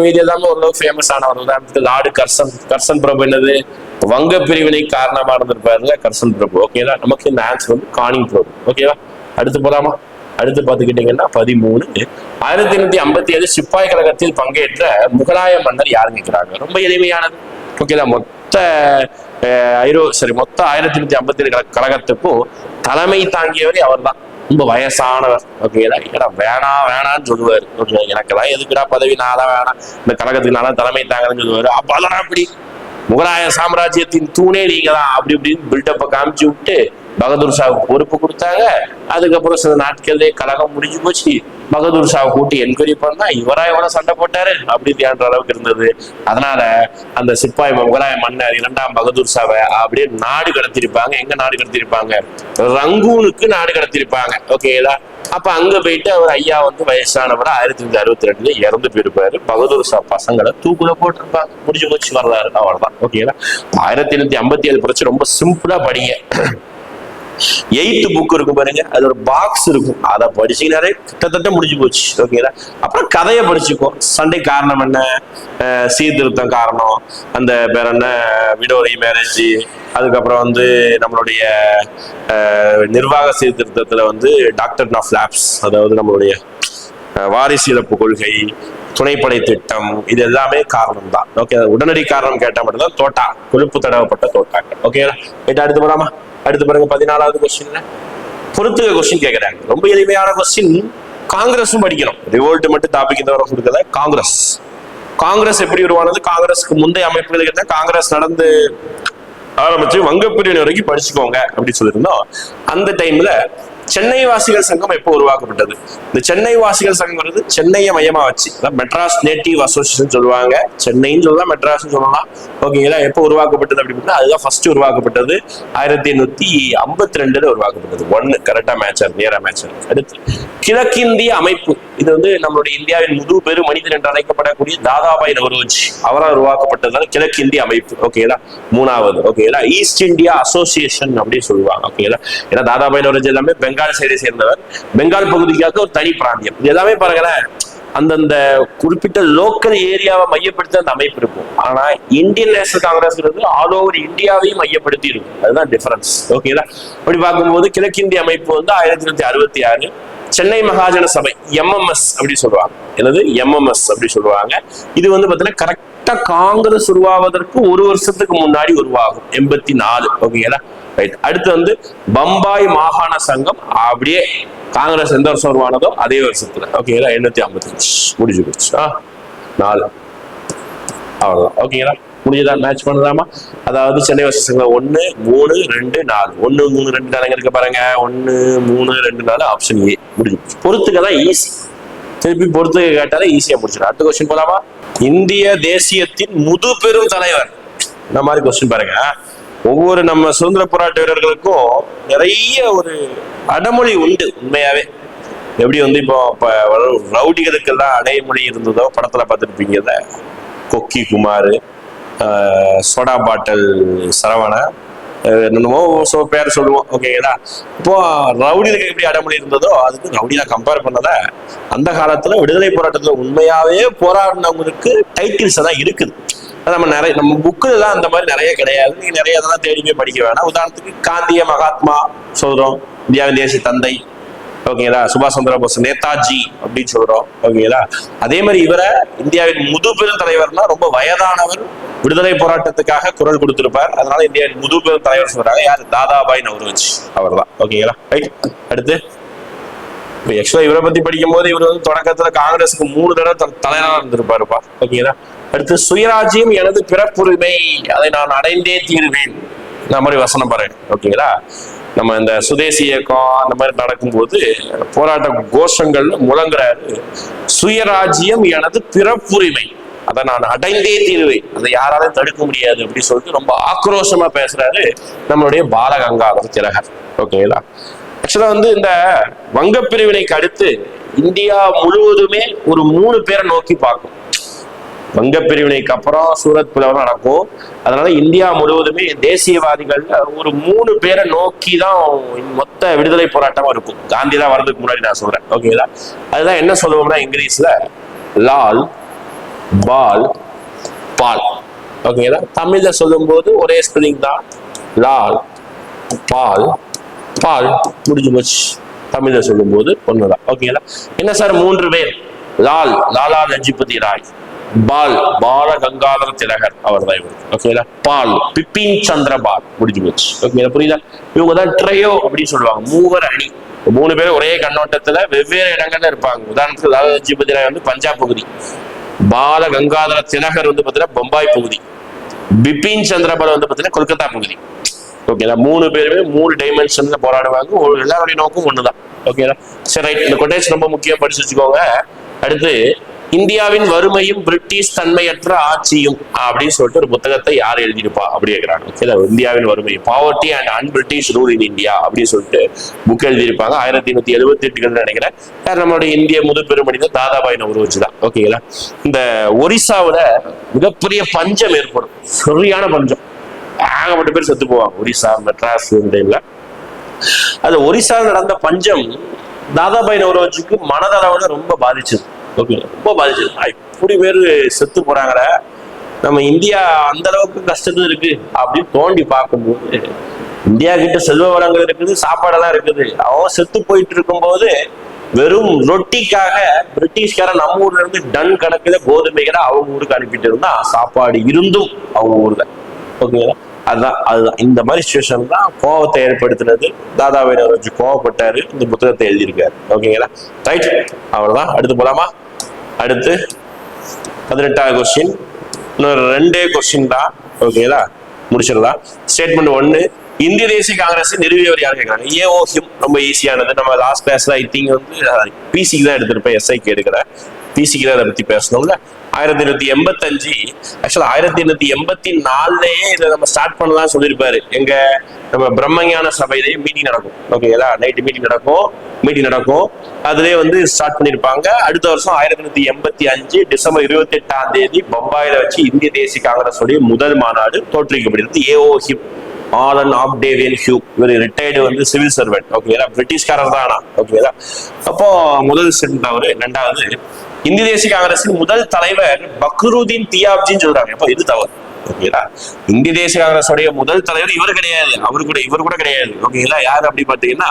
மீதி எல்லாமே ஓரளவு ஃபேமஸ் ஆனவர் தான். லார்டு கர்சன் கர்சன் பிரபு என்னது? வங்க பிரிவினை காரணமா இருந்திருப்பாருல கர்சன் பிரபு. ஓகேங்களா நமக்கு இந்த ஆன்சர் வந்து காணிங் பிரபு. ஓகேவா அடுத்து போலாமா? அடுத்து பார்த்துக்கிட்டீங்கன்னா பதிமூணு. ஆயிரத்தி எண்ணூத்தி ஐம்பத்தி ஏழு சிப்பாய் கழகத்தில் பங்கேற்ற முகலாய மன்னர் யாருன்னு கேட்கிறாங்க. ரொம்ப எளிமையானது. ஓகேதான் மொத்த ஐரோ சரி மொத்த ஆயிரத்தி நூத்தி ஐம்பத்தி ஏழு கழகத்துக்கும் தலைமை தாங்கியவர் அவர்தான். ரொம்ப வயசானவர். ஓகேடா ஏடா வேணாம் வேணான்னு சொல்லுவாரு. ஓகே எனக்கெல்லாம் எதுக்குடா பதவி? நான்லாம் வேணாம். இந்த கழகத்துக்கு நான்லாம் தலைமை தாங்கன்னு சொல்லுவாரு. அப்ப அதெல்லாம் அப்படி முகலாய சாம்ராஜ்யத்தின் தூணே நீங்க தான். அப்படி இப்படின்னு பில்டப்பை காமிச்சு விட்டு பகதூர் ஷாவுக்கு பொறுப்பு கொடுத்தாங்க. அதுக்கப்புறம் சில நாட்கள்லேயே கழகம் முடிஞ்சு போச்சு. பகதூர் ஷாவை கூட்டி என்கொயரி பண்ணா இவரா எவ்வளவு சண்டை போட்டாரு? அப்படின்ற அளவுக்கு இருந்தது. அதனால அந்த சிப்பாய் முகலாய மன்னர் இரண்டாம் பகதூர் ஷாவை அப்படியே நாடு கடத்திருப்பாங்க எங்க நாடு கடத்திருப்பாங்க ரங்கூனுக்கு நாடு கடத்திருப்பாங்க ஓகேங்களா அப்ப அங்க போயிட்டு அவர் ஐயா வந்து வயசானவர் ஆயிரத்தி தொள்ளாயிரத்தி அறுபத்தி ரெண்டுல இறந்து போயிருப்பாரு. பகதூர் ஷா பசங்களை தூக்குல போட்டிருப்பாங்க. முடிஞ்சு போச்சு வரலாறு அவ்வளவுதான். ஓகேங்களா ஆயிரத்தி எண்ணூத்தி ஐம்பத்தி ஏழு பிரச்சனை ரொம்ப சிம்பிளா படிங்க. எயித்து புக் இருக்கும் பாருங்க. அது ஒரு பாக்ஸ் இருக்கும். அதை படிச்சீங்கன்னாலே கிட்டத்தட்ட முடிஞ்சு போச்சு. ஓகேங்களா அப்புறம் கதையை படிச்சுக்கோ. சண்டை காரணம் என்ன? சீர்திருத்தம் காரணம். அந்த பேர் என்ன? விடோரி மேரேஜ் அதுக்கப்புறம் வந்து நம்மளுடைய நிர்வாக சீர்திருத்தத்தில் வந்து டாக்டர் ஆஃப் லேப்ஸ் அதாவது நம்மளுடைய வாரிசு இழப்பு கொள்கை துணைப்படை திட்டம் இது எல்லாமே காரணம் தான் ஓகே உடனடி காரணம் கேட்டா மட்டும்தான் தோட்டா. கொழுப்பு தடவப்பட்ட தோட்டாக்கள் ஓகே ரைட் அடுத்து போலாமா? அடுத்து பாருங்க பதினாலாவது கொஸ்டின்ல பொறுத்துக கொஸ்டின் கேக்குறாங்க. ரொம்ப எளிமையான கொஸ்டின் காங்கிரஸும் படிக்கணும். ரிவோல்ட் மட்டும் டாபிக் இந்த கொடுக்கல. காங்கிரஸ். காங்கிரஸ் எப்படி உருவானது? காங்கிரஸ்க்கு முந்தைய அமைப்புகள் என்ன? காங்கிரஸ் நடந்து ஆரம்பிச்சு வங்க பிரிவினை வரைக்கும் படிச்சுக்கோங்க அப்படின்னு சொல்லியிருந்தோம். அந்த டைம்ல சென்னை வாசிகள் சங்கம் எப்போ உருவாக்கப்பட்டது? இந்த சென்னை வாசிகள் சங்கம்ங்கிறது சென்னையை மையமா வச்சு அதான் மெட்ராஸ் நேட்டிவ் அசோசியேஷன் சொல்லுவாங்க. சென்னைன்னு சொல்லலாம் மெட்ராஸ்னு சொல்லலாம். ஓகேங்களா எப்போ உருவாக்கப்பட்டது அப்படின்னா அதுதான் ஃபர்ஸ்ட் உருவாக்கப்பட்டது. ஆயிரத்தி எண்ணூத்தி ஐம்பத்தி ரெண்டுல உருவாக்கப்பட்டது. ஒன்னு கரெக்டா மேட்சர் நேரா மேட்சர் அடுத்து கிழக்கிந்திய அமைப்பு. இது வந்து நம்மளுடைய இந்தியாவின் முது பெரு மனிதன் என்று அழைக்கப்படக்கூடிய தாதாபாய் நவரோஜி. அவரால் உருவாக்கப்பட்டதால் கிழக்கிந்திய அமைப்பு. ஓகேங்களா மூணாவது. ஓகேங்களா ஈஸ்ட் இந்தியா அசோசியேஷன் அப்படின்னு சொல்லுவாங்க. ஓகேங்களா ஏன்னா தாதாபாய் நவரோஜி எல்லாமே பெங்கால் சைடை சேர்ந்தவர். பெங்கால் பகுதிக்காக ஒரு தனி பிராந்தியம். இது எல்லாமே பாருங்களேன் அந்தந்த குறிப்பிட்ட லோக்கல் ஏரியாவை மையப்படுத்தி அந்த அமைப்பு இருக்கும். ஆனா Indian National Congress all over இந்தியாவையும் மையப்படுத்தி இருக்கும். அதுதான் டிஃபரன்ஸ் ஓகேங்களா அப்படி பார்க்கும்போது கிழக்கிந்திய அமைப்பு வந்து ஆயிரத்தி தொள்ளாயிரத்தி அறுபத்தி ஆறு சென்னை மகாஜன சபை எம்எம்எஸ் அப்படி சொல்லுவாங்க. என்னது? எம்எம்எஸ் அப்படி சொல்லுவாங்க. இது வந்து பாத்தீங்கன்னா கரெக்டா காங்கிரஸ் உருவாவதற்கு ஒரு வருஷத்துக்கு முன்னாடி உருவாகும். எண்பத்தி நாலு. ஓகேங்களா? ரைட் அடுத்து வந்து பம்பாய் மாகாண சங்கம் அப்படியே காங்கிரஸ் எந்த வருஷம் உருவானதோ அதே வருஷத்துல. ஓகேங்களா? எண்ணூத்தி ஐம்பத்தஞ்சு. முடிஞ்சு போச்சு. ஆ நாலு. அவ்வளவுதான். ஓகேங்களா? முடிஞ்சதா? மேட்ச் பண்ணலாமா? அதாவது சென்னை வசங்க ஒன்று ஒன்னு மூணு ரெண்டு நாலு. ஒன்னு மூணு ரெண்டு நாலுங்க இருக்க பாருங்க. ஒன்னு மூணு ரெண்டு நாலு ஆப்ஷன் ஏ முடிஞ்சு பொறுத்துக்க தான் ஈஸி திருப்பி பொறுத்துக்க கேட்டாலே ஈஸியா முடிச்சிடும் அடுத்த கொஸ்டின் போலாமா? இந்திய தேசியத்தின் முது பெரும் தலைவர். இந்த மாதிரி கொஸ்டின் பாருங்க. ஒவ்வொரு நம்ம சுதந்திர போராட்ட வீரர்களுக்கும் நிறைய ஒரு அடமொழி உண்டு உண்மையாவே. எப்படி வந்து இப்போ இப்ப ரவுடிகளுக்கெல்லாம் அடைமொழி இருந்ததோ படத்துல பார்த்துருப்பீங்கல்ல? கொக்கி குமார் சோடா பாட்டில் சரவண என்னமோ சோ பேர் சொல்லுவோம். ஓகேங்களா இப்போ ரவுடிகளுக்கு எப்படி அடமொழி இருந்ததோ அதுக்கு ரவுடியா கம்பேர் பண்ணத அந்த காலத்துல விடுதலை போராட்டத்துல உண்மையாவே போராடினவங்களுக்கு டைட்டில்ஸ் தான் இருக்குது. அது நம்ம நிறைய நம்ம புக்குலாம் அந்த மாதிரி நிறைய கிடையாது. நீங்க நிறைய இதெல்லாம் தேடி போய் படிக்க வேணாம். உதாரணத்துக்கு காந்திய மகாத்மா சொல்றோம் இந்தியாவின் தேசிய தந்தை ஓகேங்களா? சுபாஷ் சந்திர போஸ் நேதாஜி அப்படின்னு சொல்றோம். ஓகேங்களா? அதே மாதிரி இவரை இந்தியாவின் முதுபெரும் தலைவர்னா ரொம்ப வயதானவர் விடுதலை போராட்டத்துக்காக குரல் கொடுத்திருப்பார். அதனால இந்தியாவின் முதுபெரும் தலைவர் சொல்றாங்க யாரு? தாதாபாய் நவரோஜி. அவர் தான் ஓகேங்களா? ரைட் அடுத்து இப்போ ஆக்சுவலா இவரை பத்தி படிக்கும் போது இவர் வந்து தொடக்கத்துல காங்கிரஸுக்கு மூணு தடவை தலைவராக இருந்திருப்பாருப்பா. ஓகேங்களா? அடுத்து சுயராஜ்யம் எனது பிறப்புரிமை. அதை நான் அடைந்தே தீருவேன். இந்த மாதிரி வசனம் பாருங்க. ஓகேங்களா? நம்ம இந்த சுதேசி இயக்கம் அந்த மாதிரி நடக்கும்போது போராட்ட கோஷங்கள்ல முழங்குறாரு சுயராஜ்யம் எனது பிறப்புரிமை. அதை நான் அடைந்தே தீருவேன். அதை யாராலையும் தடுக்க முடியாது அப்படின்னு சொல்லிட்டு ரொம்ப ஆக்ரோஷமா பேசுறாரு நம்மளுடைய பாலகங்காதர திலகர். ஓகேங்களா ஆக்சுவலா வந்து இந்த வங்க பிரிவினைக்கு அடுத்து இந்தியா முழுவதுமே ஒரு மூணு பேரை நோக்கி பார்க்கும். வங்க பிரிவினைக்கு அப்புறம் சூரத் பிளவு நடக்கும். அதனால இந்தியா முழுவதுமே தேசியவாதிகள் ஒரு மூணு பேரை நோக்கி தான் மொத்த விடுதலை போராட்டமா இருக்கும். காந்தி தான் வர்றதுக்கு முன்னாடி நான் சொல்றேன். ஓகேங்களா அதுதான் என்ன சொல்லுவோம்னா இங்கிலீஷ்ல? லால் பால் பால். ஓகேங்களா தமிழ்ல சொல்லும்போது ஒரே ஸ்பெல்லிங் தான். லால் பால் பால். முடிஞ்சு போச்சு. தமிழ்ல சொல்லும்போது ஒண்ணுதான். ஓகேங்களா என்ன சார்? மூன்று பேர். லால் லாலா லஜிபதி ராய். பால் பால கங்காதர திலகர் அவர் தான் இவர் ஓகேங்களா பால் பிபின் சந்திர பால். முடிஞ்சு போச்சு. ஓகேங்களா புரியுதா? இவங்க தான் ட்ரையோ அப்படின்னு சொல்லுவாங்க. மூவர் அணி. மூணு பேர் ஒரே கண்ணோட்டத்துல வெவ்வேறு இடங்கள்ல இருப்பாங்க. உதாரணத்துக்கு லாலாஜிபதி ராய் வந்து பஞ்சாப் பகுதி. பால கங்காதர திலகர் வந்து பாத்தீங்கன்னா பம்பாய் பகுதி. பிபின் சந்திரபால் வந்து பாத்தீங்கன்னா கொல்கத்தா பகுதி. ஓகேங்களா மூணு பேருமே மூணு டைமென்ஷன்ல போராடுவாங்க. ஒரு எல்லாருடைய நோக்கம் ஒண்ணுதான். ஓகேங்களா சரி ரைட் இந்த கொட்டேஷன் ரொம்ப முக்கியம். படிச்சு வச்சுக்கோங்க. அடுத்து இந்தியாவின் வறுமையும் பிரிட்டிஷ் தன்மையற்ற ஆட்சியும் அப்படின்னு சொல்லிட்டு ஒரு புத்தகத்தை யார் எழுதியிருப்பா அப்படி கேட்கிறாங்க இந்தியாவின் வறுமை. Poverty and un British rule in India அப்படின்னு சொல்லிட்டு புக் எழுதியிருப்பாங்க. ஆயிரத்தி எண்ணூத்தி எழுபத்தி எட்டுகள் நினைக்கிறேன் நம்மளுடைய இந்திய முது மனிதர் தாதாபாய் நவரோஜி தான். ஓகேங்களா இந்த ஒரிசாவுல மிகப்பெரிய பஞ்சம் ஏற்படும். சரியான பஞ்சம். ஏகப்பட்ட பேர் செத்து போவாங்க. ஒரிசா மெட்ராஸ் இந்த டைம்ல அது ஒரிசாவில் நடந்த பஞ்சம் தாதாபாய் நவரோஜிக்கு மனதளவுல ரொம்ப பாதிச்சது. ஓகே ரொம்ப பாதிச்சது இப்படி பேர் செத்து போறாங்கட. நம்ம இந்தியா அந்த அளவுக்கு கஷ்டத்துல இருக்கு அப்படின்னு தோண்டி பார்க்கும்போது இந்தியா கிட்ட செல்வ வளங்கள் இருக்குது சாப்பாடெல்லாம் இருக்குது. அவன் செத்து போயிட்டு இருக்கும்போது வெறும் ரொட்டிக்காக பிரிட்டிஷ்காரன் நம்ம ஊர்ல இருந்து டன் கணக்குல கோதுமைகளை அவங்க ஊருக்கு அனுப்பிட்டு இருந்தா சாப்பாடு இருந்தும் அவங்க ஊர்ல. ஓகேங்களா அதுதான் அதுதான். இந்த மாதிரி சுச்சுவேஷன் தான் கோவத்தை ஏற்படுத்தினது தாதாவை வச்சு கோவப்பட்டாரு. இந்த புத்தகத்தை எழுதியிருக்காரு. ஓகேங்களா ரைட் அவ்வளோதான் அடுத்து போலாமா? அடுத்து பதினெட்டாவது கொஸ்டின் இன்னொரு ரெண்டே கொஸ்டின் தான். ஓகேங்களா முடிச்சிடலாம். ஸ்டேட்மெண்ட் ஒன்று இந்திய தேசிய காங்கிரஸ் நிறுவியவர் யார் கேட்கறாங்க? ஏ ஓஹிம் ரொம்ப ஈஸியானது நம்ம லாஸ்ட் கிளாஸ்ல ஐ திங்க் வந்து பிசிக்கு தான் எடுத்திருப்பேன். எஸ்ஐக்கு எடுக்கிறேன். பிசிக்கு அதை பத்தி பேசணும்ல. ஆயிரத்தி எண்ணூத்தி எண்பத்தஞ்சு ஆக்சுவலா ஆயிரத்தி எண்ணூத்தி எண்பத்தி நாலுலயே இதை நம்ம ஸ்டார்ட் பண்ணலாம் சொல்லியிருப்பாரு. எங்க நம்ம பிரம்மஞான சபையிலேயே மீட்டிங் நடக்கும். ஓகேங்களா நைட்டு மீட்டிங் நடக்கும் மீட்டிங் நடக்கும். அதுலயே வந்து ஸ்டார்ட் பண்ணிருப்பாங்க அடுத்த வருஷம் ஆயிரத்தி எண்ணூத்தி எண்பத்தி அஞ்சு டிசம்பர் இருபத்தி எட்டாம் தேதி பம்பாயில வச்சு இந்திய தேசிய காங்கிரஸ் உடைய முதல் மாநாடு தோற்றுவிக்கப்படுகிறது. A O Allan Octavian Hume இவர் ரிட்டையர்டு வந்து சிவில் சர்வெண்ட் ஓகேங்களா பிரிட்டிஷ்காரர் தானா ஓகேங்களா அப்போ முதல் சென்ட் அவரு. ரெண்டாவது இந்திய தேசிய காங்கிரசின் முதல் தலைவர் பக்ருதீன் தியாப்ஜின்னு சொல்றாங்க. அப்போ இது தவறு. ஓகேங்களா? இந்திய தேசிய காங்கிரஸுடைய முதல் தலைவர் இவர் கிடையாது. அவரு கூட இவர் கூட கிடையாது. ஓகேங்களா? யார் அப்படி பாத்தீங்கன்னா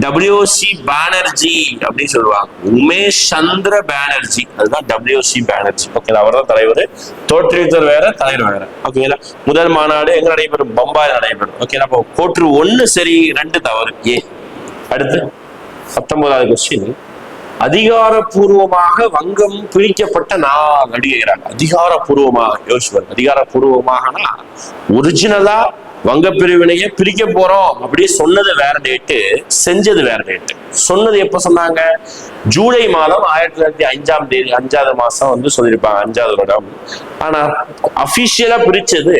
டபிள்யூசி பானர்ஜி அப்படின்னு சொல்லுவாங்க. உமேஷ் சந்திர பானர்ஜி அதுதான் டபிள்யூசி பானர்ஜி ஓகேங்களா? அவர் தான் தலைவர். தோற்றுவித்தர் வேற தலைவர் வேற. ஓகேங்களா? முதல் மாநாடு எங்க நடைபெறும்? பம்பாயில் நடைபெறும். ஓகேங்களா? அப்போ கோற்று ஒன்னு சரி ரெண்டு தவறு. ஏ. அடுத்து பத்தொன்பதாவது கொஸ்டின் அதிகாரப்பூர்வமாக வங்கம் பிரிக்கப்பட்ட நாள் அப்படி அதிகாரப்பூர்வமாக யோசிச்சு அதிகாரப்பூர்வமாகனா ஒரிஜினலா வங்க பிரிவினைய பிரிக்க போறோம் அப்படி சொன்னது வேற டேட்டு செஞ்சது வேற டேட்டு சொன்னது எப்ப சொன்னாங்க? ஜூலை மாதம் ஆயிரத்தி தொள்ளாயிரத்தி அஞ்சாம் தேதி அஞ்சாவது மாசம் வந்து சொல்லியிருப்பாங்க அஞ்சாவது வருடம். ஆனா அபிஷியலா பிரிச்சது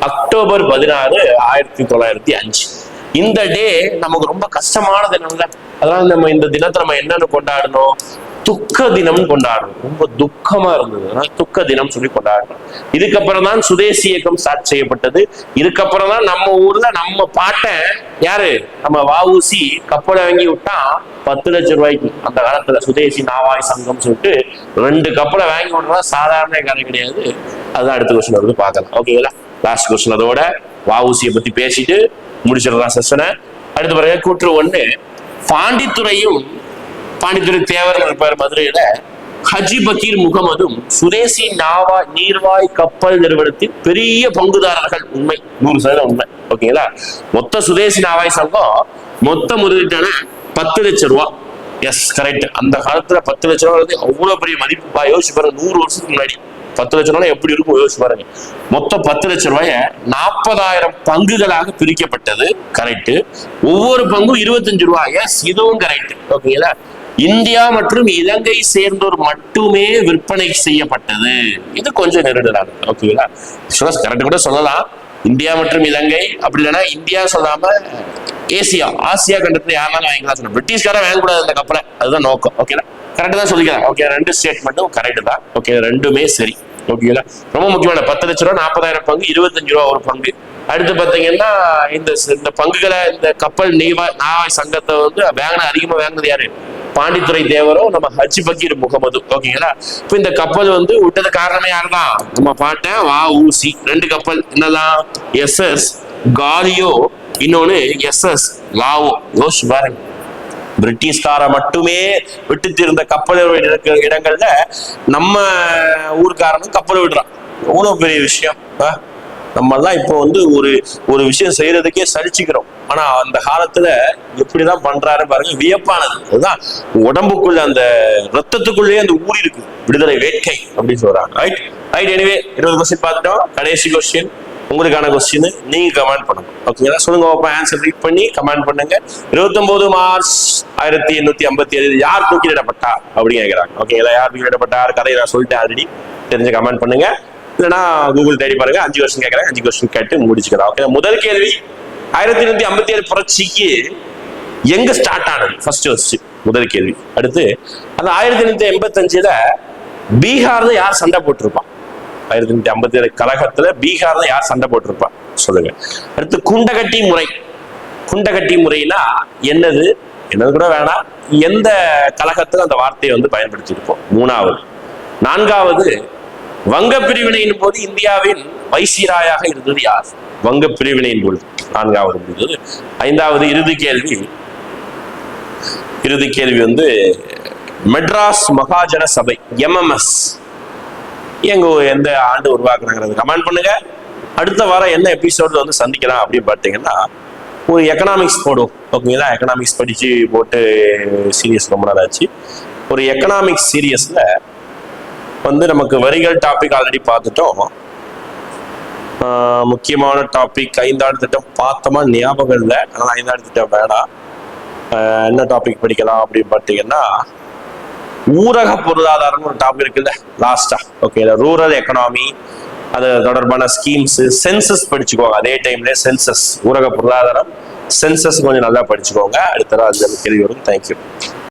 அக்டோபர் பதினாறு ஆயிரத்தி தொள்ளாயிரத்தி அஞ்சு. இந்த டே நமக்கு ரொம்ப கஷ்டமானது என்னன்னா அதனால நம்ம இந்த தினத்தை நம்ம என்னன்னு கொண்டாடணும்? துக்க தினம் கொண்டாடணும். ரொம்ப துக்கமா இருந்தது. அதனால துக்க தினம் சொல்லி கொண்டாடணும். இதுக்கப்புறம் தான் சுதேசி இயக்கம் ஸ்டார்ட் செய்யப்பட்டது. இதுக்கப்புறம் தான் நம்ம ஊர்ல நம்ம பாட்டை யாரு? நம்ம வாவூசி கப்பலை வாங்கி விட்டா பத்து லட்சம் ரூபாய்க்கு. அந்த காலத்துல சுதேசி நாவாய் சங்கம் சொல்லிட்டு ரெண்டு கப்பலை வாங்கி விடுறதா சாதாரண கதை கிடையாது. அதுதான் அடுத்த கொஸ்டின் வந்து பார்க்கலாம். ஓகேங்களா லாஸ்ட் கொஸ்டின் அதோட வஉசியை பத்தி பேசிட்டு முடிச்சிடலாம் செஷனை அடுத்த பிறகு கூற்று ஒண்ணு பாண்டித்துறையும் பாண்டித்துறை தேவர் இருப்பார் மதுரையில ஹஜி பக்கீர் முகமதும் சுதேசி நாவா நீர்வாய் கப்பல் நிறுவனத்தின் பெரிய பங்குதாரர்கள். உண்மை. நூறு சதவீதம் உண்மை. ஓகேங்களா மொத்த சுதேசி நாவாய் சங்கம் மொத்த முதலீட்டான பத்து லட்சம் ரூபா. எஸ் கரெக்ட் அந்த காலத்துல பத்து லட்சம் ரூபா அவ்வளவு பெரிய மதிப்பு. யோசிச்சு பாருங்க நூறு வருஷத்துக்கு முன்னாடி. பத்து லட்சம் ரூபாய் எப்படி இருக்கும் யோசிச்சு பாருங்க. மொத்தம் பத்து லட்சம் ரூபாய நாற்பதாயிரம் பங்குகளாக பிரிக்கப்பட்டது. கரெக்ட் ஒவ்வொரு பங்கும் இருபத்தஞ்சு ரூபாய் எஸ் இதுவும் கரெக்ட் ஓகேங்களா இந்தியா மற்றும் இலங்கை சேர்ந்தோர் மட்டுமே விற்பனை செய்யப்பட்டது. இது கொஞ்சம் நெருடலான ஓகேங்களா கரெக்ட் கூட சொல்லலாம். இந்தியா மற்றும் இலங்கை அப்படி இல்லைன்னா இந்தியா சொல்லாம ஏசியா ஆசியா கண்டத்துல யாரெல்லாம் வாங்கிக்கலாம். சொன்ன பிரிட்டிஷ்காரன் வாங்கக்கூடாது அந்த கப்பலை. அதுதான் நோக்கம். ஓகேங்களா கரெக்டாக தான் சொல்லிக்கிறாங்க ஓகே ரெண்டு ஸ்டேட்மெண்ட்டும் கரெக்டு தான். ஓகே ரெண்டுமே சரி. ஓகேங்களா ரொம்ப முக்கியமான பத்து லட்ச ரூபா நாற்பதாயிரம் பங்கு இருபத்தஞ்சு ரூபா ஒரு பங்கு. அடுத்து பார்த்தீங்கன்னா இந்த இந்த பங்குகளை இந்த கப்பல் நீவா நாவாய் சங்கத்தை வந்து வேங்கின அதிகமாக வாங்கினது யாரு? பாண்டித்துறை தேவரும் நம்ம ஹஜ் பக்கீர் முகமது ஓகேங்களா இப்போ இந்த கப்பல் வந்து விட்டது காரணமே யாருதான்? நம்ம பாட்டேன் வா ஊசி ரெண்டு கப்பல். என்னதான்? எஸ்எஸ் காலியோ. இன்னொன்னு எஸ்எஸ் லாவோ. யோசிச்சு பாருங்க. பிரிட்டிஷ்கார மட்டுமே விட்டுத்திருந்த கப்பல் இருக்கிற இடங்கள்ல நம்ம ஊர்க்காரனும் கப்பல் விடுறான். எவ்வளவு பெரிய விஷயம் ஆ? நம்மெல்லாம் இப்போ வந்து ஒரு ஒரு விஷயம் செய்யறதுக்கே சலிச்சுக்கிறோம். ஆனா அந்த காலத்துல எப்படிதான் பண்றாரு பாருங்க வியப்பானது. அதுதான் உடம்புக்குள்ள அந்த ரத்தத்துக்குள்ளேயே அந்த ஊறி இருக்கு விடுதலை வேட்கை அப்படின்னு சொல்றாங்க. ரைட் ரைட் எனிவே இருபது கொஸ்டின் பார்த்துட்டோம். கடைசி கொஸ்டின் உங்களுக்கான கொஸ்டின் நீங்க கமெண்ட் பண்ணுங்க. ஓகேங்களா சொல்லுங்க பாப்பா ஆன்சர் ரீட் பண்ணி கமெண்ட் பண்ணுங்க. இருபத்தொன்பது மார்ச் ஆயிரத்தி எண்ணூத்தி ஐம்பத்தி ஏழு யார் தூக்கிலிடப்பட்டா அப்படின்னு கேட்கிறாங்க ஓகேங்களா யார் தூக்கிலிடப்பட்டார் கதையை நான் சொல்லிட்டேன் ஆல்ரெடி தெரிஞ்சு கமெண்ட் பண்ணுங்க. இல்லைன்னா கூகுள் தேடி பாருங்க. அஞ்சு கொஸ்டின் கேட்கறேன் அஞ்சு கொஸ்டின் கேட்டு முடிச்சுக்கலாம். ஓகே முதல் கேள்வி. ஆயிரத்தி எண்ணூத்தி ஐம்பத்தி ஏழு புரட்சிக்கு எங்க ஸ்டார்ட் ஆனது? ஃபர்ஸ்ட் ஃபர்ஸ்ட் முதல் கேள்வி. அடுத்து அந்த ஆயிரத்தி எண்ணூத்தி எண்பத்தஞ்சுல பீகார்ல யார் சண்டை போட்டிருப்பான்? ஆயிரத்தி எண்ணூத்தி ஐம்பத்தி ஏழு கழகத்துல பீகார்ல யார் சண்டை போட்டிருப்பா? சொல்லுங்க. அடுத்து குண்டகட்டி முறை. குண்டகட்டி முறைனா என்னது? என்னது கூட வேணாம். எந்த கழகத்துல அந்த வார்த்தையை வந்து பயன்படுத்தியிருப்போம்? மூணாவது. நான்காவது வங்க பிரிவினையின் போது இந்தியாவின் வைசிராயாக இருந்தது யார்? வங்க பிரிவினையின் பொழுது நான்காவது முடிந்தது ஐந்தாவது இறுதி கேள்வி. இறுதி கேள்வி வந்து மெட்ராஸ் மகாஜன சபை எம்எம்எஸ் எங்க எந்த ஆண்டு உருவாக்குறாங்கிறது கமெண்ட் பண்ணுங்க. அடுத்த வாரம் என்ன எபிசோட்ல வந்து சந்திக்கலாம் அப்படின்னு பார்த்தீங்கன்னா ஒரு எக்கனாமிக்ஸ் போடும் ஓகேங்களா எக்கனாமிக்ஸ் படிச்சு போட்டு சீரியஸ் ரொம்ப நாள் ஆச்சு. ஒரு எக்கனாமிக்ஸ் சீரியஸ்ல வந்து நமக்கு வரிகள் டாபிக் ஆல்ரெடி பார்த்துட்டோம். முக்கியமான டாபிக் ஐந்தாண்டு திட்டம் பார்த்தோமா? ஞாபகம் இல்லை. அதனால ஐந்தாண்டு திட்டம் வேணாம். என்ன டாபிக் படிக்கலாம் அப்படின்னு பார்த்தீங்கன்னா ஊரக பொருளாதாரம்னு ஒரு டாபிக் இருக்குல்ல லாஸ்டா ஓகே ரூரல் எக்கனாமி அது தொடர்பான ஸ்கீம்ஸ் சென்சஸ் படிச்சுக்கோங்க. அதே டைம்ல சென்சஸ் ஊரக பொருளாதாரம் சென்சஸ் கொஞ்சம் நல்லா படிச்சுக்கோங்க. அடுத்த நாள் அந்த கேள்வி வரும். தேங்க்யூ